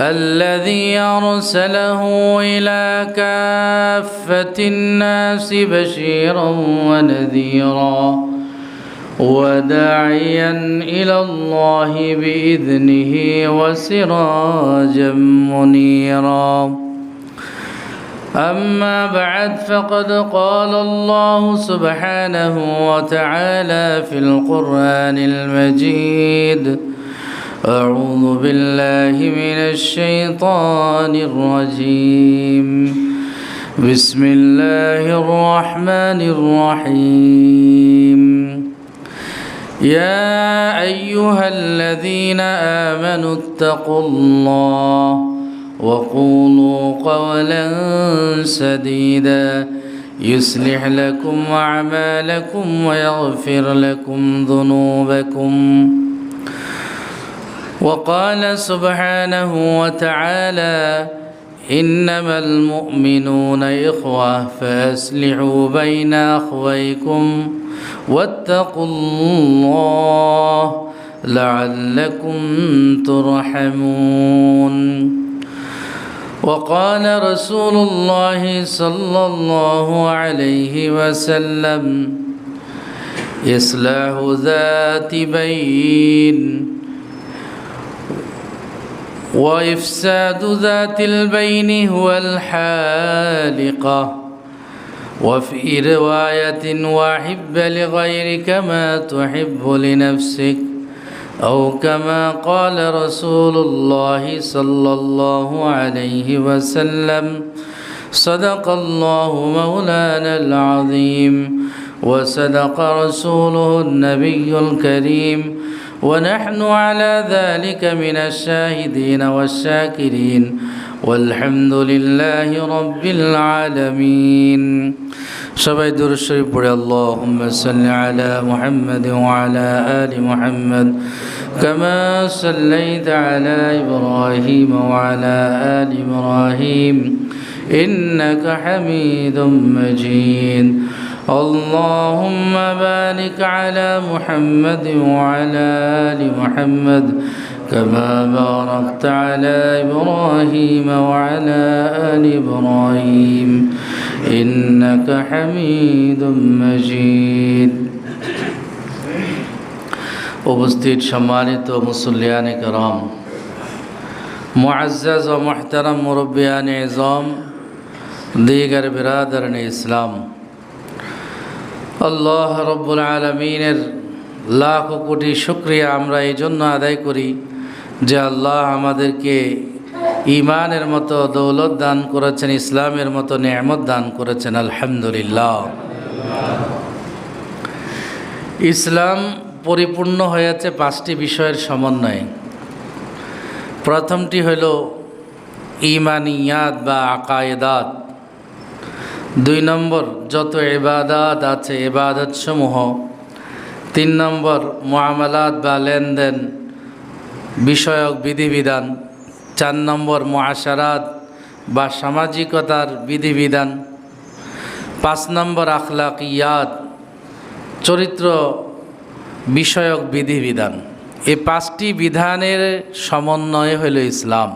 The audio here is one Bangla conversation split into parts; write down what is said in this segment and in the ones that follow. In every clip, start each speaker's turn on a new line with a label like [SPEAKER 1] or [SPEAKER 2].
[SPEAKER 1] الذي أرسله إلى كافة الناس بشيرا ونذيرا وداعيا إلى الله بإذنه وسراجا منيرا. أما بعد فقد قال الله سبحانه وتعالى في القرآن المجيد أعوذ بالله من الشيطان الرجيم. بسم الله الرحمن الرحيم. يا أيها الذين آمنوا اتقوا الله وقولوا قولا سديدا. يصلح لكم أعمالكم ويغفر لكم ذنوبكم. وقال سبحانه وتعالى إنما المؤمنون إخوة فاصلحوا بين أخويكم واتقوا الله لعلكم ترحمون. وقال رسول الله صلى الله عليه وسلم إصلاح ذات بين وإفساد ذات البين هو الحالقة وفي رواية وأحب لغيرك ما تحب لنفسك أو كما قال رسول الله صلى الله عليه وسلم صدق الله مولانا العظيم وصدق رسوله النبي الكريم. ونحن على ذلك من الشاهدين والشاكرين والحمد لله رب العالمين সবাই দূর শরীফ পড়ে اللهم صل على محمد وعلى آل محمد كما صليت على إبراهيم وعلى آل إبراهيم إنك حميد مجيد اللهم بارك على محمد وعلى آل محمد كما باركت على إبراهيم وعلى آل إبراهيم إنك حميد مجيد উপস্থিত সম্মানিত মুসল্লিয়ান کرام মুআজ্জাজ ও মুহতারাম মুরব্বিয়ান ইজম দিগার বিরাদরন ইসলাম আল্লাহ রব্বুল আলমিনের লাখ কোটি শুক্রিয়া আমরা এই জন্য আদায় করি যে আল্লাহ আমাদেরকে ইমানের মতো দৌলত দান করেছেন, ইসলামের মতো নেয়ামত দান করেছেন, আলহামদুলিল্লাহ। ইসলাম পরিপূর্ণ হয়েছে পাঁচটি বিষয়ের সমন্বয়ে। প্রথমটি হল ইমানিয়াত বা আকায়েদাত। দুই নম্বর, যত এবাদাত আছে এবাদত সমূহ তিন নম্বর মোয়ামালাত বা লেনদেন বিষয়ক বিধিবিধান। চার নম্বর মহাসারাত বা সামাজিকতার বিধিবিধান। পাঁচ নম্বর আখলাক ইয়াদ চরিত্র বিষয়ক বিধিবিধান। এই পাঁচটি বিধানের সমন্বয় হইল ইসলাম।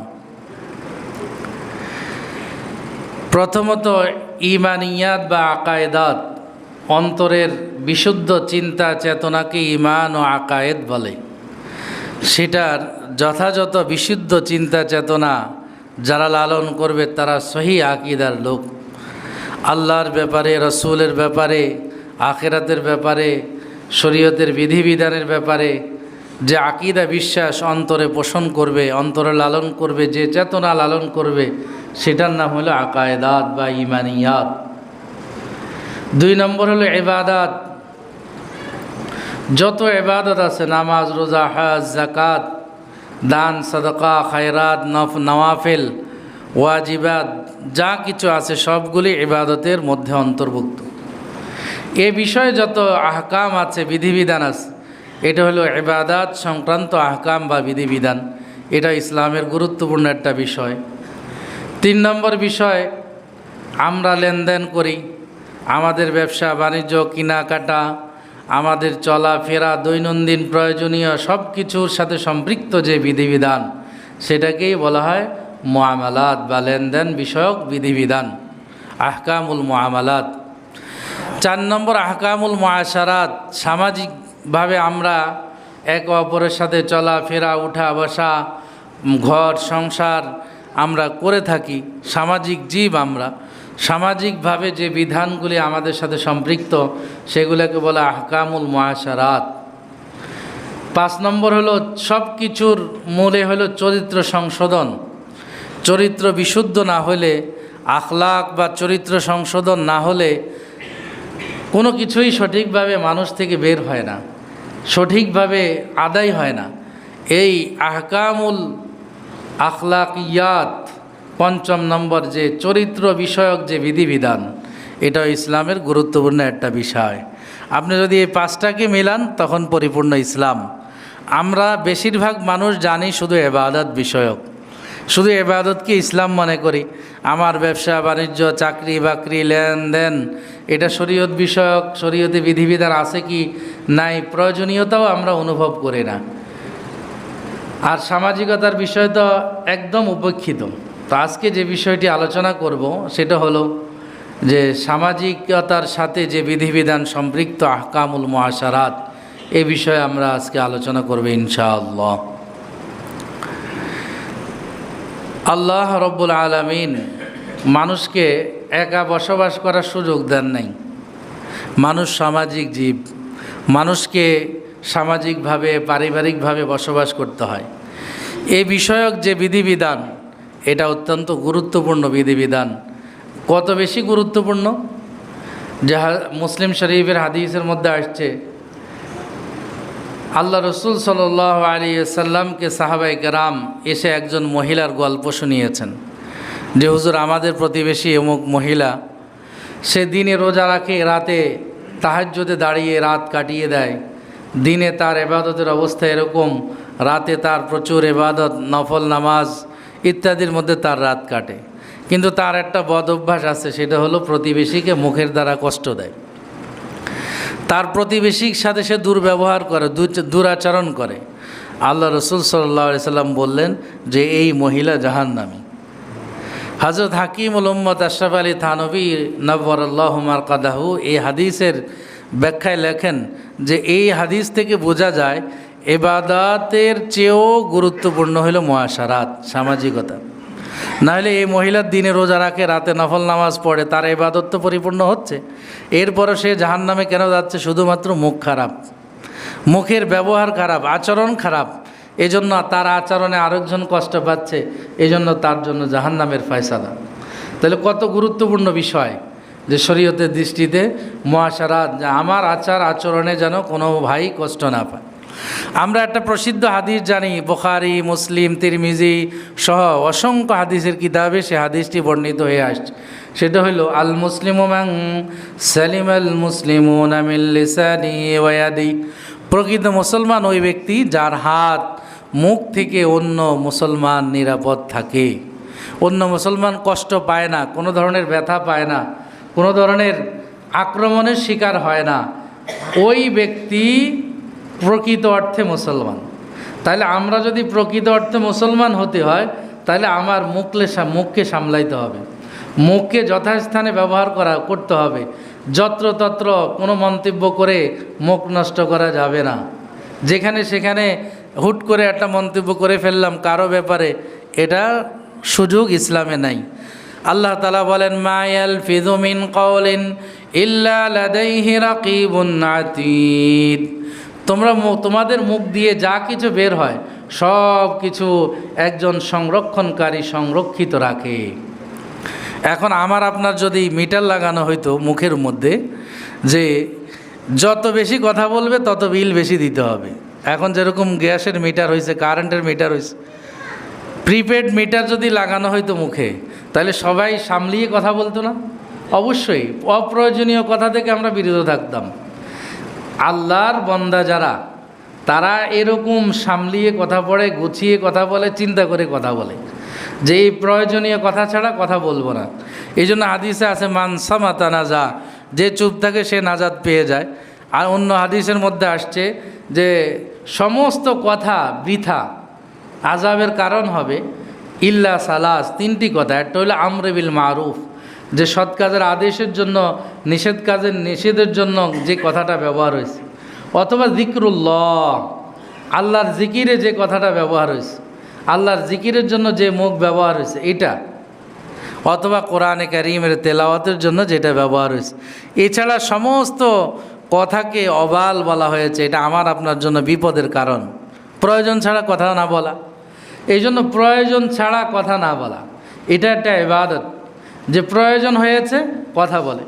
[SPEAKER 1] প্রথমত ইমানিয়াত বা আকায়েদাত, অন্তরের বিশুদ্ধ চিন্তা চেতনাকে ইমান ও আকায়েদ বলে। সেটার যথাযথ বিশুদ্ধ চিন্তা চেতনা যারা লালন করবে, তারা সহি আকিদার লোক। আল্লাহর ব্যাপারে, রসুলের ব্যাপারে, আখেরাতের ব্যাপারে, শরীয়তের বিধিবিধানের ব্যাপারে যে আকিদা বিশ্বাস অন্তরে পোষণ করবে, অন্তরে লালন করবে, যে চেতনা লালন করবে সেটার নাম হলো আকায়দাত বা ইমানিয়াত। দুই নম্বর হলো এবাদাত যত এবাদত আছে, নামাজ, রোজা, হাজ জাকাত দান, সদকা, খায়রাত, নফ, নওয়াফেল ওয়াজিবাদ যা কিছু আছে, সবগুলি ইবাদতের মধ্যে অন্তর্ভুক্ত। এ বিষয়ে যত আহকাম আছে, বিধিবিধান আছে, এটা হলো ইবাদাত সংক্রান্ত আহকাম বা বিধিবিধান। এটা ইসলামের গুরুত্বপূর্ণ একটা বিষয়। তিন নম্বর বিষয়, আমরা লেনদেন করি। আমাদের ব্যবসা, বাণিজ্য, কেনাকাটা, আমাদের চলাফেরা, দৈনন্দিন প্রয়োজনীয় সব কিছুর সাথে সম্পৃক্ত যে বিধিবিধান, সেটাকেই বলা হয় মোয়ামালাত বা লেনদেন বিষয়ক বিধিবিধান, আহকামুল মোয়ামালাত চার নম্বর, আহকামুল মহাসারাত সামাজিকভাবে আমরা একে অপরের সাথে চলাফেরা উঠা বসা ঘর সংসার আমরা করে থাকি, সামাজিক জীব আমরা। সামাজিকভাবে যে বিধানগুলি আমাদের সাথে সম্পৃক্ত, সেগুলোকে বলে আহকামুল মহাসারাত পাঁচ নম্বর হলো সব কিছুর মূলে হলো চরিত্র সংশোধন। চরিত্র বিশুদ্ধ না হলে, আখলাক বা চরিত্র সংশোধন না হলে, কোনো কিছুই সঠিকভাবে মানুষ থেকে বের হয় না, সঠিকভাবে আদায় হয় না। এই আহকামুল আখলাকিয়াত, পঞ্চম নম্বর যে চরিত্র বিষয়ক যে বিধিবিধান এটা ইসলামের গুরুত্বপূর্ণ একটা বিষয়। আপনি যদি এই পাঁচটাকে মিলান, তখন পরিপূর্ণ ইসলাম। আমরা বেশিরভাগ মানুষ জানি শুধু এবাদত বিষয়ক। শুধু এবাদতকে ইসলাম মনে করি? আমার ব্যবসা, বাণিজ্য, চাকরি, বাকরি, লেনদেন, এটা শরীয়ত বিষয়ক, শরীয়তে বিধিবিধান আছে কি? নাই, প্রয়োজনীয়তাও আমরা অনুভব করি না। আর সামাজিকতার বিষয় তো একদম উপেক্ষিত। তো আজকে যে বিষয়টি আলোচনা করব, সেটা হলো যে সামাজিকতার সাথে যে বিধিবিধান সম্পৃক্ত আহকামুল মহাসারাত এ বিষয়ে আমরা আজকে আলোচনা করব ইনশাআল্লাহ। আল্লাহ রব্বুল আলমিন মানুষকে একা বসবাস করার সুযোগ দেন নাই। মানুষ সামাজিক জীব। মানুষকে সামাজিকভাবে, পারিবারিকভাবে বসবাস করতে হয়। এ বিষয়ক যে বিধিবিধান, এটা অত্যন্ত গুরুত্বপূর্ণ বিধিবিধান। কত বেশি গুরুত্বপূর্ণ? যে হা- মুসলিম শরীফের হাদিসের মধ্যে আসছে, আল্লাহ রসুল সাল আলী সাল্লামকে সাহাবাই কেরাম এসে একজন মহিলার গল্প শুনিয়েছেন। যে, হুজুর, আমাদের প্রতিবেশী অমুক মহিলা, সে দিনে রোজা রাখে, রাতে তাহাজ্যতে দাঁড়িয়ে রাত কাটিয়ে দেয়। দিনে তার এবাদতের অবস্থা এরকম, রাতে তার প্রচুর এবাদত, নফল নামাজ ইত্যাদির মধ্যে তার রাত কাটে। কিন্তু তার একটা বদ অভ্যাস আছে, সেটা হলো প্রতিবেশীকে মুখের দ্বারা কষ্ট দেয়। তার প্রতিবেশীর সাথে সে দুর্ব্যবহার করে দুরাচরণ করে। আল্লাহ রসুল সাল্লাহ সাল্লাম বললেন যে, এই মহিলা জাহান্নামী। হজরত হাকিম উম্মদ আশরাফ আলী থানবী নব্বর আল্লাহমার কাদাহু এই হাদিসের ব্যাখ্যায় লেখেন যে এই হাদিস থেকে বোঝা যায়, এবাদাতের চেয়েও গুরুত্বপূর্ণ হলো মহাসারাত সামাজিকতা। নাহলে এই মহিলার দিনে রোজা রাখে, রাতে নফল নামাজ পড়ে, তার এবাদত তো পরিপূর্ণ হচ্ছে। এরপরও সে জাহান্নামে কেন যাচ্ছে? শুধুমাত্র মুখ খারাপ। মুখের ব্যবহার খারাপ, আচরণ খারাপ। এজন্য তার আচরণে আরেকজন কষ্ট পাচ্ছে, এজন্য তার জন্য জাহান্নামের ফয়সালা। তাহলে কত গুরুত্বপূর্ণ বিষয়। যে শরীয়তের দৃষ্টিতে মহাসারাত আমার আচার আচরণে যেন কোনো ভাই কষ্ট না পায়। আমরা একটা প্রসিদ্ধ হাদিস জানি, বোখারি, মুসলিম, তিরমিজি সহ অসংখ্য হাদিসের কিতাবে সে হাদিসটি বর্ণিত হয়ে আসছে। সেটা হলো, আল মুসলিম সালিম আল মুসলিম ওয়াদি প্রকৃত মুসলমান ওই ব্যক্তি যার হাত, মুখ থেকে অন্য মুসলমান নিরাপদ থাকে। অন্য মুসলমান কষ্ট পায় না, কোনো ধরনের ব্যথা পায় না। কোনো ধরনের আক্রমণের শিকার হয় না। ওই ব্যক্তি প্রকৃত অর্থে মুসলমান। তাহলে আমরা যদি প্রকৃত অর্থে মুসলমান হতে হয় তাহলে আমার মুখলে মুখকে সামলাইতে হবে। মুখকে যথাস্থানে ব্যবহার করা, করতে হবে। যত্রতত্র কোনো মন্তব্য করে মুখ নষ্ট করা যাবে না। যেখানে সেখানে হুট করে একটা মন্তব্য করে ফেললাম, কারও ব্যাপারে এটা সুযোগ ইসলামে নাই। আল্লাহ তালা বলেন মায়াল ফিদুমিন কওলিন ইল্লা লাদাইহি রাকিবুন তোমরা তোমাদের মুখ দিয়ে যা কিছু বের হয়, সব কিছু একজন সংরক্ষণকারী সংরক্ষিত রাখে। এখন আমার আপনার যদি মিটার লাগানো হইতো মুখের মধ্যে, যে যত বেশি কথা বলবে তত বিল বেশি দিতে হবে। এখন যেরকম গ্যাসের মিটার হয়েছে কারেন্টের মিটার হয়েছে প্রিপেড মিটার যদি লাগানো হইতো মুখে, তাহলে সবাই সামলিয়ে কথা বলতো না? অবশ্যই, অপ্রয়োজনীয় কথা থেকে আমরা বিরত থাকতাম। আল্লাহর বন্দা যারা, তারা এরকম সামলিয়ে কথা পড়ে গুছিয়ে কথা বলে, চিন্তা করে কথা বলে। যে এই প্রয়োজনীয় কথা ছাড়া কথা বলব না। এই জন্য হাদিসে আছে মানসা মানসামাতা নাজা যে চুপ থাকে সে নাজাদ পেয়ে যায়। আর অন্য হাদিসের মধ্যে আসছে যে, সমস্ত কথা বৃথা। আজাবের কারণ হবে ইল্লা সালাস, তিনটি কথা। একটা হলো আমরেবিল মারুফ, যে সৎ কাজের আদেশের জন্য, নিষেধ কাজের নিষেধের জন্য যে কথাটা ব্যবহার হয়েছে। অথবা জিক্রুল্লাহ, আল্লাহর জিকিরে যে কথাটা ব্যবহার হয়েছে, আল্লাহর জিকিরের জন্য যে মুখ ব্যবহার হয়েছে, এটা। অথবা কোরআনে কারিমের তেলাওয়াতের জন্য যেটা ব্যবহার হয়েছে। এছাড়া সমস্ত কথাকে অবাল বলা হয়েছে, এটা আমার আপনার জন্য বিপদের কারণ। প্রয়োজন ছাড়া কথা না বলা। এই জন্য প্রয়োজন ছাড়া কথা না বলা। এটা একটা ইবাদত। যে প্রয়োজন হয়েছে, কথা বলে।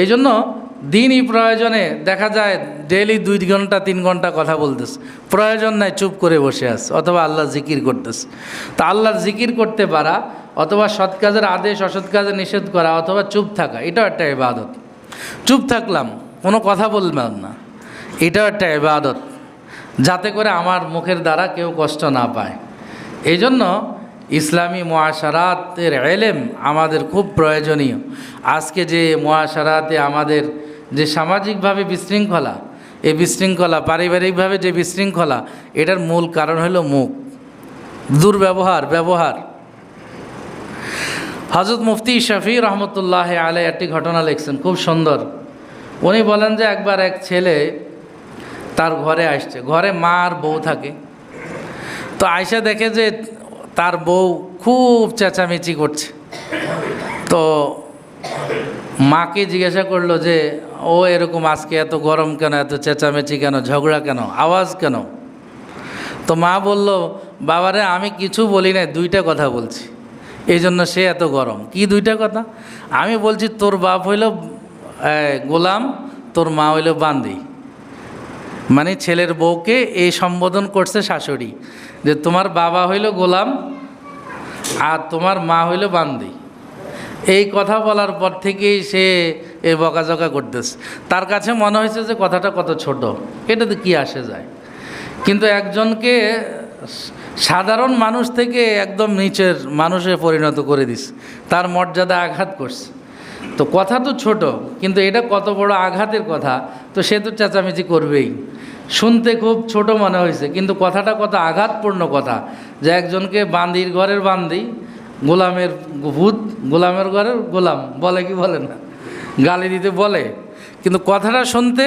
[SPEAKER 1] এই জন্য দিনই প্রয়োজনে, দেখা যায় ডেলি দুই ঘণ্টা, তিন ঘণ্টা কথা বলতেছে। প্রয়োজন নাই, চুপ করে বসে আছে, অথবা আল্লাহ জিকির করতেছে। তা আল্লাহর জিকির করতে পারা, অথবা সৎ কাজের আদেশ, অসৎ কাজে নিষেধ করা, অথবা চুপ থাকা, এটাও একটা ইবাদত। চুপ থাকলাম, কোনো কথা বললাম না, এটাও একটা ইবাদত। যাতে করে আমার মুখের দ্বারা কেউ কষ্ট না পায়। এই জন্য ইসলামী মহাসারাতের এলেম আমাদের খুব প্রয়োজনীয়। আজকে যে মহাসারাতে আমাদের যে সামাজিকভাবে বিশৃঙ্খলা, এই বিশৃঙ্খলা, পারিবারিকভাবে যে বিশৃঙ্খলা, এটার মূল কারণ হলো মুখ। দুর্ব্যবহার, ব্যবহার। হজরত মুফতি শফি রহমতুল্লাহ আলে একটি ঘটনা লিখছেন, খুব সুন্দর। উনি বলেন যে একবার এক ছেলে তার ঘরে আসছে, ঘরে মা আর বউ থাকে। তো আয়সা দেখে যে তার বউ খুব চেঁচামেচি করছে। তো মাকে জিজ্ঞাসা করল যে, ও এরকম আজকে এত গরম কেন, এত চেঁচামেচি কেন, ঝগড়া কেন, আওয়াজ কেন? তো মা বলল, বাবারে, আমি কিছু বলি না দুইটা কথা বলছি। এই জন্য সে এত গরম। কি দুইটা কথা? আমি বলছি, তোর বাপ হইল গোলাম, তোর মা হইল বান্দি। মানে ছেলের বউকে এই সম্বোধন করছে শাশুড়ি, যে তোমার বাবা হইল গোলাম আর তোমার মা হইল বান্দি। এই কথা বলার পর থেকেই সে এ বকাঝকা করতেছে। তার কাছে মনে হয়েছে যে কথাটা কত ছোট, এটাতে কি আসে যায়? কিন্তু একজনকে সাধারণ মানুষ থেকে একদম নিচের মানুষে পরিণত করে দিস তার মর্যাদা আঘাত করছে। তো কথা তো ছোট, কিন্তু এটা কত বড় আঘাতের কথা, তো সে তো চেঁচামেচি করবেই। শুনতে খুব ছোট মনে হয়েছে, কিন্তু কথাটা কত আঘাতপূর্ণ কথা। যে একজনকে বান্দির ঘরের বান্দি, গোলামের ভূত, গোলামের ঘরের গোলাম, বলে কি বলে না? গালি দিতে বলে, কিন্তু কথাটা শুনতে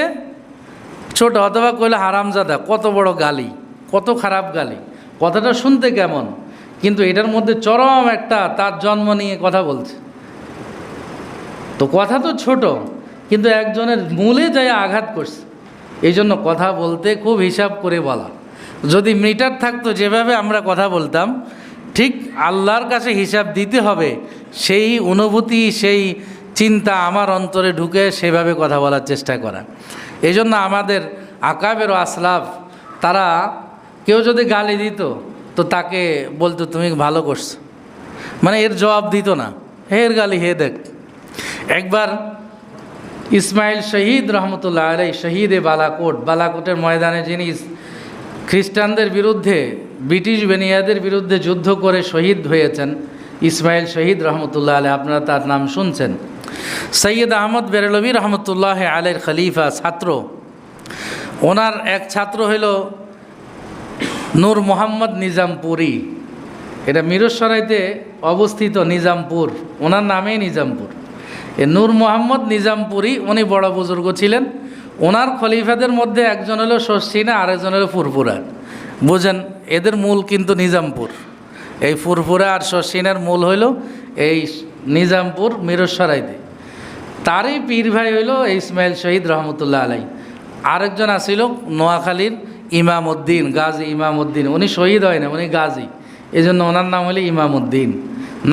[SPEAKER 1] ছোট, অথবা কইলে হারামজাদা, কত বড় গালি, কত খারাপ গালি। কথাটা শুনতে কেমন? কিন্তু এটার মধ্যে চরম একটা তার জন্ম নিয়ে কথা বলছে। তো কথা তো ছোট, কিন্তু একজনের মূলে যায় আঘাত করছে। এই জন্য কথা বলতে খুব হিসাব করে বলা। যদি মিটার থাকতো যেভাবে আমরা কথা বলতাম, ঠিক আল্লাহর কাছে হিসাব দিতে হবে, সেই অনুভূতি, সেই চিন্তা আমার অন্তরে ঢুকে সেভাবে কথা বলার চেষ্টা করা। এই জন্য আমাদের আকাবের আসলাফ, তারা কেউ যদি গালি দিত, তো তাকে বলতো, তুমি ভালো করছ। মানে এর জবাব দিত না। হে এর গালি, হে দেখ। একবার ইসমাইল শহীদ রহমতুল্লাহ আলাই শহীদে বালাকোট। বালাকোটের ময়দানে যিনি খ্রিস্টানদের বিরুদ্ধে, ব্রিটিশ বেনিয়াদের বিরুদ্ধে যুদ্ধ করে শহীদ হয়েছেন, ইসমাইল শহীদ রহমতুল্লাহ আলাই আপনারা তার নাম শুনছেন। সৈয়দ আহমদ বেরলবী রহমতুল্লাহ আলের খলিফা, ছাত্র। ওনার এক ছাত্র হইল নূর মোহাম্মদ নিজামপুরি। এটা মিরসরাইতে অবস্থিত নিজামপুর। ওনার নামেই নিজামপুর। এ নূর মোহাম্মদ নিজামপুরি, উনি বড় বুজুর্গ ছিলেন। ওনার খলিফাদের মধ্যে একজন হলো শশিনা আর একজন হলো ফুরফুরা। বুঝেন, এদের মূল কিন্তু নিজামপুর। এই ফুরফুরা আর শশিনার মূল হইল এই নিজামপুর মিরসরাইতে। তারই পীর ভাই হইল ইসমাইল শহীদ রহমতুল্লাহ আলাই। আরেকজন আসিল নোয়াখালীর ইমাম উদ্দিন গাজী ইমাম উদ্দিন উনি শহীদ হয় না, উনি গাজী। এই জন্য ওনার নাম হলো ইমাম উদ্দিন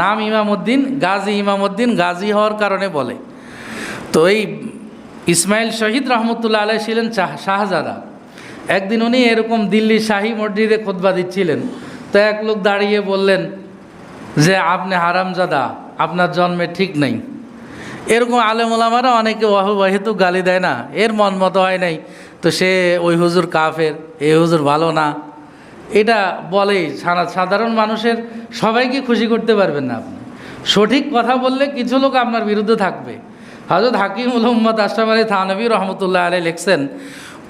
[SPEAKER 1] নাম ইমাম উদ্দিন গাজী ইমাম উদ্দিন গাজী হওয়ার কারণে বলে। তো এই ইসমাইল শহীদ রহমতুল্লাহ আলাই ছিলেন শাহজাদা। একদিন উনি এরকম দিল্লি শাহী মসজিদে খোদবা দিচ্ছিলেন। তো এক লোক দাঁড়িয়ে বললেন যে, আপনি হারামজাদা, আপনার জন্মে ঠিক নেই। এরকম আলেমোলামারা অনেকে অহেতু গালি দেয় না, এর মন মতো হয় নাই। তো সে, ওই হুজুর কাফের এই হুজুর ভালো না। এটা বলেই সাধারণ মানুষের সবাইকে খুশি করতে পারবেন না আপনি। সঠিক কথা বললে কিছু লোক আপনার বিরুদ্ধে থাকবে। হজরত হাকিমুল উম্মদ আশরাফ আলী থানবী রহমতুল্লাহ আলী লিখছেন,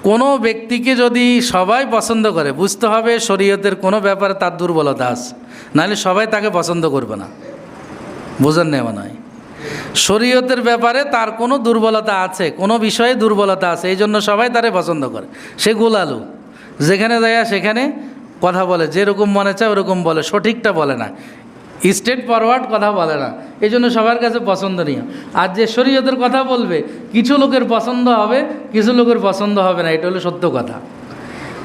[SPEAKER 1] কোনো ব্যক্তিকে যদি সবাই পছন্দ করে, বুঝতে হবে শরীয়তের কোনো ব্যাপারে তার দুর্বলতা আছে। নাহলে সবাই তাকে পছন্দ করবে না। বোঝার নেওয়া নয় শরীয়তের ব্যাপারে তার কোনো দুর্বলতা আছে, কোনো বিষয়ে দুর্বলতা আছে, এই জন্য সবাই তারে পছন্দ করে। সে গোলালু। যেখানে যায় সেখানে কথা বলে, যেরকম মনে চায় ওরকম বলে, সঠিকটা বলে না। স্টেট ফরওয়ার্ড কথা বলে না। এই জন্য সবার কাছে পছন্দনীয়। আর যে শরীয়তের কথা বলবে, কিছু লোকের পছন্দ হবে, কিছু লোকের পছন্দ হবে না, এটা হলো সত্য কথা।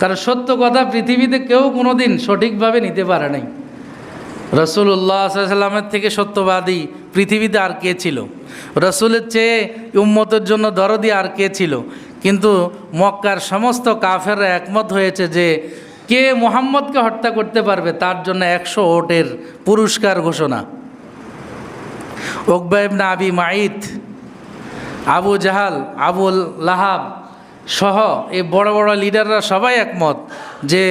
[SPEAKER 1] কারণ সত্য কথা পৃথিবীতে কেউ কোনো দিন সঠিকভাবে নিতে পারে নাই। রসুল্লাহ সাল্লামের থেকে সত্যবাদী পৃথিবীতে আর কে ছিল? রসুলের চেয়ে উম্মতের জন্য দরদি আর কে ছিল? কিন্তু মক্কার সমস্ত কাফেররা একমত হয়েছে যে কে মোহাম্মদকে হত্যা করতে পারবে তার জন্য একশো ওটের পুরস্কার ঘোষণা। ওকবাইবনা আবি মাইত আবু জাহাল আবুল লাহাব সহ এই বড় বড় লিডাররা সবাই একমত যে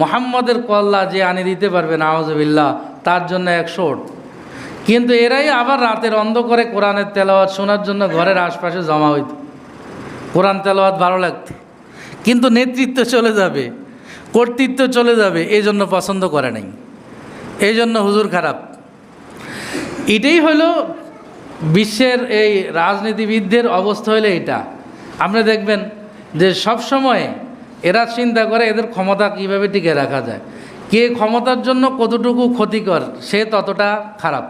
[SPEAKER 1] মোহাম্মদের কল্লা যে আনি দিতে পারবে নওয়াজবিল্লাহ তার জন্য একশো ওট। কিন্তু এরাই আবার রাতের অন্ধ করে কোরআনের তেলাওয়াত শোনার জন্য ঘরের আশপাশে জমা হইত। কোরআন তেলাওয়াত ভালো লাগতো, কিন্তু নেতৃত্ব চলে যাবে। কর্তৃত্ব চলে যাবে, এই জন্য পছন্দ করে নাই। এই জন্য হুজুর খারাপ। এটাই হলো বিশ্বের এই রাজনীতিবিদদের অবস্থা হলো এটা। আপনি দেখবেন যে সব সময় এরা চিন্তা করে এদের ক্ষমতা কীভাবে টিকে রাখা যায়। কে ক্ষমতার জন্য কতটুকু ক্ষতিকর, সে ততটা খারাপ।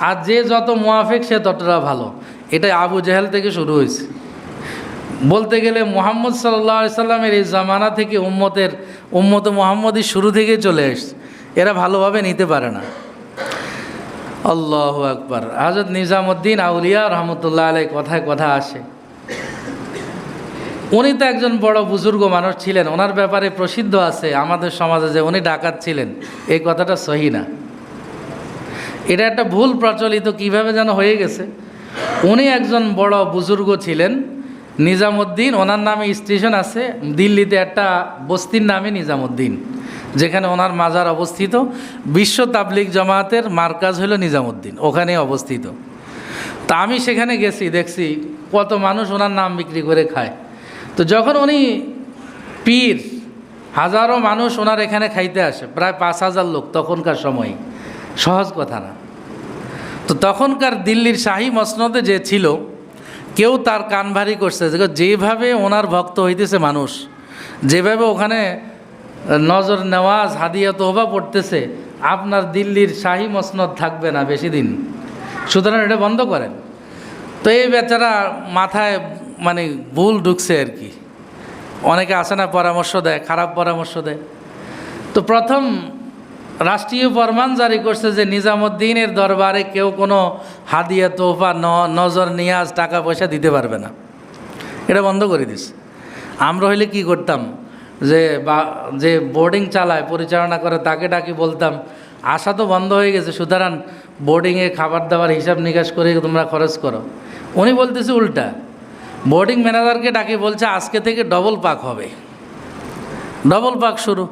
[SPEAKER 1] আর যে যত মোয়াফেক সে ততটা ভালো। এটা আবু জেহেল থেকে শুরু হয়েছে। বলতে গেলে মোহাম্মদ সাল্লাহ সাল্লামের এই জামানা থেকে উম্মতের, উম্মত মোহাম্মদই শুরু থেকেই চলে এসছে। এরা ভালোভাবে নিতে পারে না। আল্লাহ আকবার। হাজরত নিজামুদ্দিন আউলিয়া রহমতুল্লাহ আলাই কথায় কথা আসে। উনি তো একজন বড় বুজুর্গ মানুষ ছিলেন। ওনার ব্যাপারে প্রসিদ্ধ আছে আমাদের সমাজে যে উনি ডাকাত ছিলেন। এই কথাটা সহি না। এটা একটা ভুল প্রচলিত কীভাবে যেন হয়ে গেছে। উনি একজন বড় বুজুর্গ ছিলেন। নিজামুদ্দিন, ওনার নামে স্টেশন আছে, দিল্লিতে একটা বস্তির নামে নিজামুদ্দিন, যেখানে ওনার মাজার অবস্থিত। বিশ্ব তাবলিক জামায়াতের মার্কাজ হলো নিজামুদ্দিন ওখানে অবস্থিত। তা আমি সেখানে গেছি, দেখছি কত মানুষ ওনার নাম বিক্রি করে খায়। তো যখন উনি পীর, হাজারো মানুষ ওনার এখানে খাইতে আসে, প্রায় পাঁচ হাজার লোক তখনকার সময়, সহজ কথা না। তো তখনকার দিল্লির শাহী মসনদে যে ছিল কেউ তার কান ভারী করছে। যেভাবে ওনার ভক্ত হইতেছে মানুষ, যেভাবে ওখানে নজর নেওয়াজ, হাদিয়া তোহবা পড়তেছে, আপনার দিল্লির শাহী মসনদ থাকবে না বেশি দিন। সুতরাং এটা বন্ধ করেন। তো এই বেচারা মাথায় মানে ভুল ঢুকছে আর কি। অনেকে আসে না, পরামর্শ দেয়, খারাপ পরামর্শ দেয়। তো প্রথম রাষ্ট্রীয় ফরমান জারি করছে যে নিজামুদ্দিনের দরবারে কেউ কোনো হাদিয়া তোফা নজর, নিয়াজ, টাকা পয়সা দিতে পারবে না। এটা বন্ধ করে দিস। আমরা হইলে কি করতাম? যে বা, যে বোর্ডিং চালায়, পরিচালনা করে, তাকে ডাকি বলতাম, আশা তো বন্ধ হয়ে গেছে, সুতরাং বোর্ডিংয়ে খাবার দাবার হিসাব নিকাশ করে তোমরা খরচ করো। উনি বলতেছে উল্টা। বোর্ডিং ম্যানেজারকে ডাকি বলছে, আজকে থেকে ডবল পাক হবে। ডবল পাক শুরু।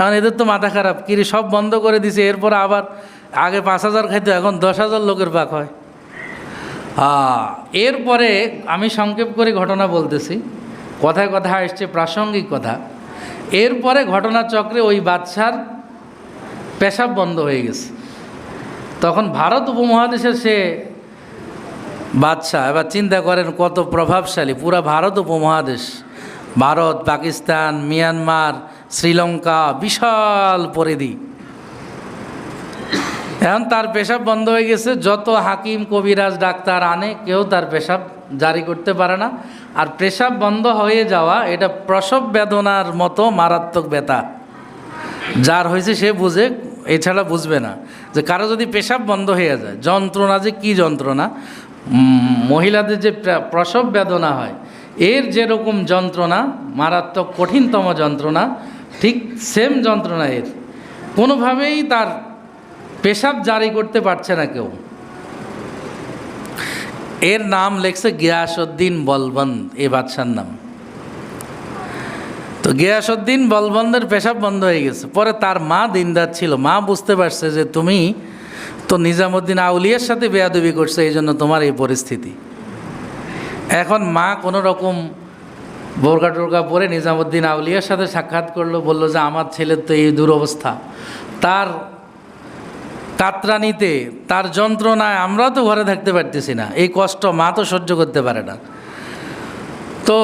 [SPEAKER 1] এখন এদের তো মাথা খারাপ। কিরি সব বন্ধ করে দিছে, এরপর আবার আগে পাঁচ হাজার খাইতো, এখন দশ হাজার লোকের পাক হয়। এরপরে আমি সংক্ষেপ করে ঘটনা বলতেছি। কথায় কথা এসছে প্রাসঙ্গিক কথা। এরপরে ঘটনা চক্রে ওই বাদশার পেশাব বন্ধ হয়ে গেছে। তখন ভারত উপমহাদেশের সে বাদশাহ, এবার চিন্তা করেন কত প্রভাবশালী। পুরা ভারত উপমহাদেশ, ভারত, পাকিস্তান, মিয়ানমার শ্রীলঙ্কা বিশাল পরিধি। এখন তার পেশাব বন্ধ হয়ে গেছে, যত হাকিম, কবিরাজ, ডাক্তার আনে, কেউ তার পেশাব জারি করতে পারে না। আর পেশাব বন্ধ হয়ে যাওয়া, এটা প্রসব বেদনার মতো মারাত্মক ব্যথা। যার হয়েছে সে বুঝে, এছাড়া বুঝবে না যে কারও যদি পেশাব বন্ধ হয়ে যায়, যন্ত্রণা যে কী যন্ত্রণা? মহিলাদের যে প্রসব বেদনা হয়, এর যেরকম যন্ত্রণা, মারাত্মক কঠিনতম যন্ত্রণা ঠিক সেম যন্ত্রণা এর কোনোভাবেই তার পেশাব জারি করতে পারছে না কেউ। এর নাম লেখছে গিয়াসউদ্দিন বলবন্দ, এ বাদশার নাম। তো গিয়াসউদ্দিন বলবন্দের পেশাব বন্ধ হয়ে গেছে। পরে তার মা দিনদার ছিল। মা বুঝতে পারছে যে তুমি তো নিজামুদ্দিন আউলিয়ার সাথে বেয়াদবি করছে, এই জন্য তোমার এই পরিস্থিতি। এখন মা কোনো রকম বোরকা টোরকা পরে নিজামুদ্দিন আউলিয়ার সাথে সাক্ষাৎ করল, বলল যে আমার ছেলের তো এই দুরবস্থা। তার কাতরানিতে, তার যন্ত্রণায় আমরা তো ঘরে থাকতে পারতেছি না। এই কষ্ট মা তো সহ্য করতে পারে না। তো